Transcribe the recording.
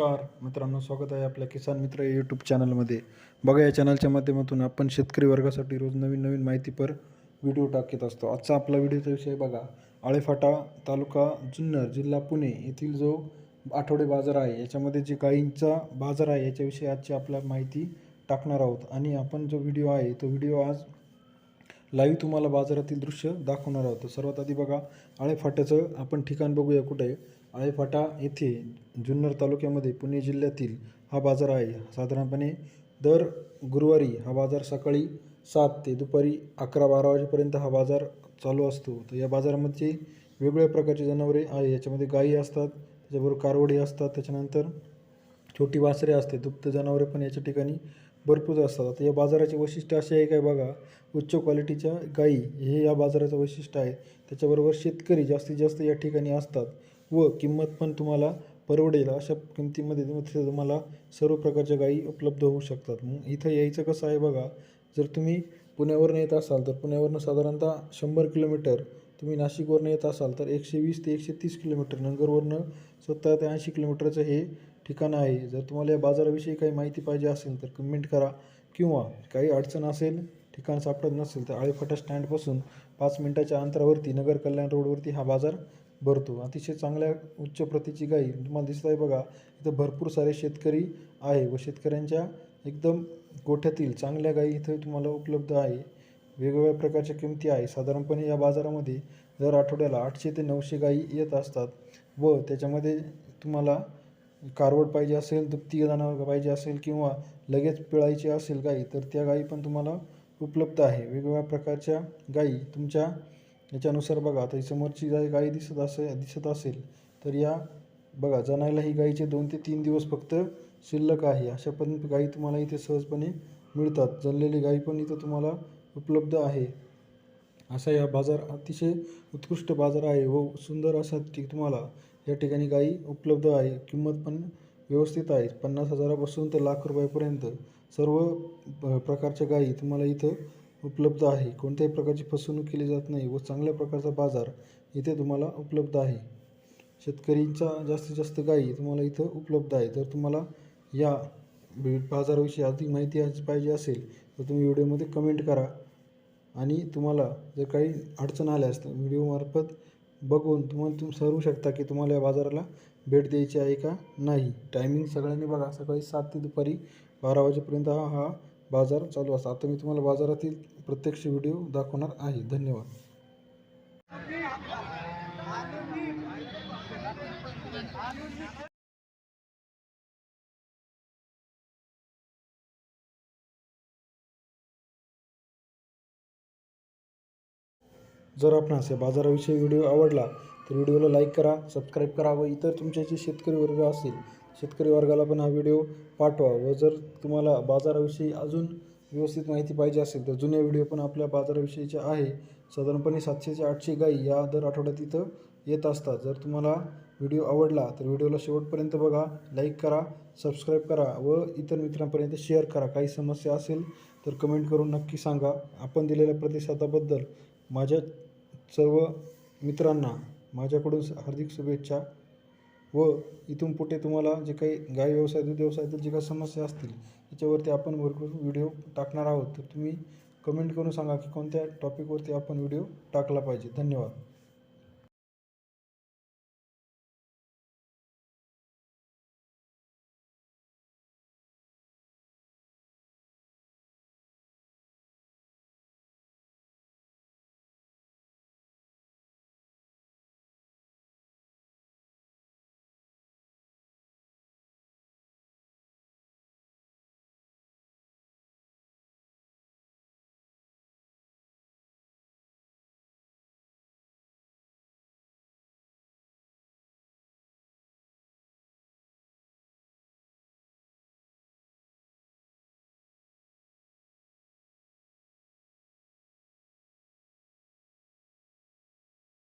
नमस्कार. मित्रांनो स्वागत आहे आपल्या किसान मित्र या यूट्यूब चॅनलमध्ये बघा या चॅनलच्या माध्यमातून आपण शेतकरी वर्गासाठी रोज नवीन नवीन माहितीपर व्हिडिओ टाकत असतो. आजचा आपला व्हिडिओचा विषय बघा. आळेफाटा तालुका जुन्नर जिल्हा पुणे येथील जो आठवडे बाजार आहे याच्यामध्ये जे गायींचा बाजार आहे याच्याविषयी आजची आपल्या माहिती टाकणार आहोत. आणि आपण जो व्हिडिओ आहे तो व्हिडिओ आज लाईव्ह तुम्हाला बाजारातील दृश्य दाखवणार आहोत. सर्वात आधी बघा आळेफाट्याचं आपण ठिकाण बघूया कुठे. आळेफाटा येथे जुन्नर तालुक्यामध्ये पुणे जिल्ह्यातील हा बाजार आहे. साधारणपणे दर गुरुवारी हा बाजार सकाळी सात ते दुपारी अकरा बारा वाजेपर्यंत हा बाजार चालू असतो. तर या बाजारामध्ये वेगवेगळ्या प्रकारची जनावरे आहे. याच्यामध्ये गायी असतात त्याच्याबरोबर कारवडी असतात त्याच्यानंतर छोटी वासरे असते. दुप्त जनावरे पण याच्या ठिकाणी भरपूर असतात. आता या बाजाराचे वैशिष्ट्य असे आहे काय बघा उच्च क्वालिटीच्या गायी हे या बाजाराचं वैशिष्ट्य आहे. त्याच्याबरोबर शेतकरी जास्तीत जास्त या ठिकाणी असतात व किंमत पण तुम्हाला परवडेल. अशा किमतीमध्ये तिथे तुम्हाला सर्व प्रकारच्या गायी उपलब्ध होऊ शकतात. मग इथं यायचं कसं आहे बघा जर तुम्ही पुण्यावरून येत असाल तर पुण्यावरनं साधारणतः शंभर किलोमीटर तुम्ही नाशिकवरनं येत असाल तर एकशे वीस ते एकशे तीस किलोमीटर नंगरवरनं सत्तर ते ऐंशी किलोमीटरचं हे ठिकाण आहे. जर तुम्हाला या बाजाराविषयी काही माहिती पाहिजे असेल तर कमेंट करा. किंवा काही अडचण असेल ठिकाण सापडत नसेल तर आळेफाटा स्टँडपासून पाच मिनटाच्या अंतरावरती नगर कल्याण रोडवरती हा बाजार भरतो. अतिशय चांगल्या उच्च प्रतीची गाई तुम्हाला दिसत आहे बघा. इथं भरपूर सारे शेतकरी आहे व शेतकऱ्यांच्या एकदम गोठ्यातील चांगल्या गाई इथं तुम्हाला उपलब्ध आहे. वेगवेगळ्या प्रकारच्या किमती आहे. साधारणपणे या बाजारामध्ये दर आठवड्याला आठशे ते नऊशे गाई येत असतात व त्याच्यामध्ये तुम्हाला कारवड पाहिजे असेल दुभती जनावर पाहिजे असेल किंवा लगेच पिळायची असेल गाई तर त्या गाई पण तुम्हाला उपलब्ध आहे. वेगवेगळ्या प्रकारच्या गाई तुमच्या याच्यानुसार बघा. आता समोरची गाय गाई दिसत असे दिसत असेल तर या बघा जनायला ही गाईचे दोन ते तीन दिवस फक्त शिल्लक आहे. अशा पण गाई तुम्हाला इथे सहजपणे मिळतात. जनलेली गाई पण इथं तुम्हाला उपलब्ध आहे. असा या बाजार अतिशय उत्कृष्ट बाजार आहे व सुंदर असा ठी तुम्हाला या ठिकाणी गाई उपलब्ध आहे. किंमत पण व्यवस्थित आहे. पन्नास हजारापासून तर लाख रुपयापर्यंत सर्व प्रकारच्या गाई तुम्हाला इथं उपलब्ध आहे. कोणत्याही प्रकारची फसवणूक केली जात नाही व चांगल्या प्रकारचा बाजार इथे तुम्हाला उपलब्ध आहे. शेतकरींचा जास्तीत जास्त गाई तुम्हाला इथं उपलब्ध आहे. जर तुम्हाला या बाजाराविषयी अधिक माहिती पाहिजे असेल तर तुम्ही व्हिडिओमध्ये कमेंट करा. आणि तुम्हाला जर काही अडचण आल्यास तर व्हिडिओमार्फत बघून तुम्हाला तुम्ही ठरवू शकता की तुम्हाला या बाजाराला भेट द्यायची आहे का नाही. टायमिंग सगळ्यांनी बघा. सकाळी सात ते दुपारी बारा वाजेपर्यंत हा हा बाजार चालू असतो. आता मी तुम्हाला बाजारातील प्रत्यक्ष व्हिडिओ दाखवणार आहे. धन्यवाद. जर आपणास या बाजाराविषयी व्हिडिओ आवडला तर व्हिडिओला लाईक करा सबस्क्राईब करा व इतर तुमच्या जे शेतकरी वर्ग असतील शेतकरी वर्गाला पण हा व्हिडिओ पाठवा व जर तुम्हाला बाजाराविषयी अजून व्यवस्थित माहिती पाहिजे असेल तर जुन्या व्हिडिओ पण आपल्या बाजाराविषयीचे आहे. साधारणपणे सातशे ते आठशे गाई या दर आठवड्यात इथं येत असतात. जर तुम्हाला व्हिडिओ आवडला तर व्हिडिओला शेवटपर्यंत बघा लाईक करा सबस्क्राईब करा व इतर मित्रांपर्यंत शेअर करा. काही समस्या असेल तर कमेंट करून नक्की सांगा. आपण दिलेल्या प्रतिसादाबद्दल माझ्या सर्व मित्रांना माझ्याकडून हार्दिक शुभेच्छा व इथून पुढे तुम्हाला जे काही गाय व्यवसाय दूध व्यवसायातील जे काही समस्या असतील त्याच्यावरती आपण भरपूर व्हिडिओ टाकणार आहोत. तर तुम्ही कमेंट करून सांगा की कोणत्या टॉपिकवरती आपण व्हिडिओ टाकला पाहिजे. धन्यवाद.